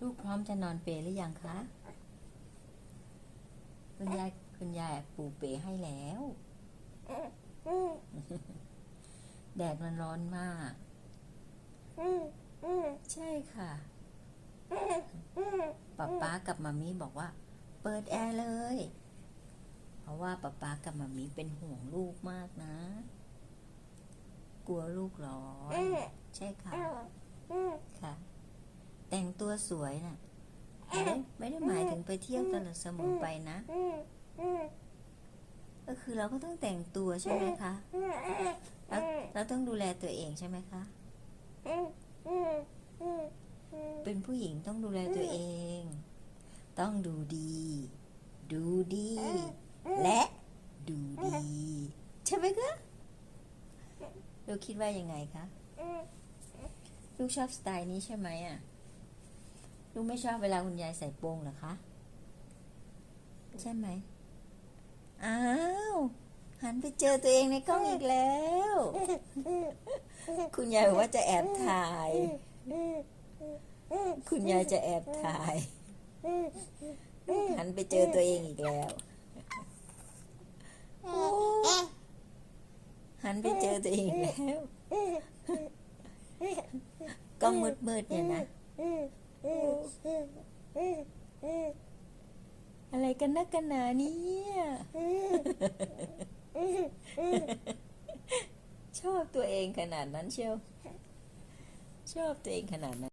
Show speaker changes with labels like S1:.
S1: ลูกพร้อมจะนอนเปรย์หรือยังคะคุณยายคุณยายปูเปรย์ให้แล้ว แดดมันร้อนมาก ใช่ค่ะป๊าป๊ากับมามีบอกว่า เปิดแอร์เลย เพราะว่าป๊าป๊ากับมามีเป็นห่วงลูกมากนะ กลัวลูกร้อน ใช่ค่ะ ค่ะ แต่งตัวสวยน่ะไม่ได้ไม่ได้หมายถึงไปเที่ยวตลอดสมอไปนะ ก็คือเราก็ต้องแต่งตัวใช่ไหมคะเราเราต้องดูแลตัวเองใช่ไหมคะ เป็นผู้หญิงต้องดูแลตัวเอง ต้องดูดี ดูดี และดูดี ใช่ไหมคะลูกคิดว่ายังไงคะ ลูกชอบสไตล์นี้ใช่ไหมอะ ลูกไม่ชอบเวลาคุณยายใส่โปรงเหรอคะ ใช่ไหม อ้าว หันไปเจอตัวเองในกล้องอีกแล้ว คุณยายบอกว่าจะแอบถ่าย คุณยายจะแอบถ่าย หันไปเจอตัวเองอีกแล้วโอ้หันไปเจอตัวเองอีกแล้ว กล้องมืดๆเนี่ยนะ อะไรกันนักกันหนาเนี่ยชอบตัวเองขนาดนั้นเชียว ชอบตัวเองขนาดนั้น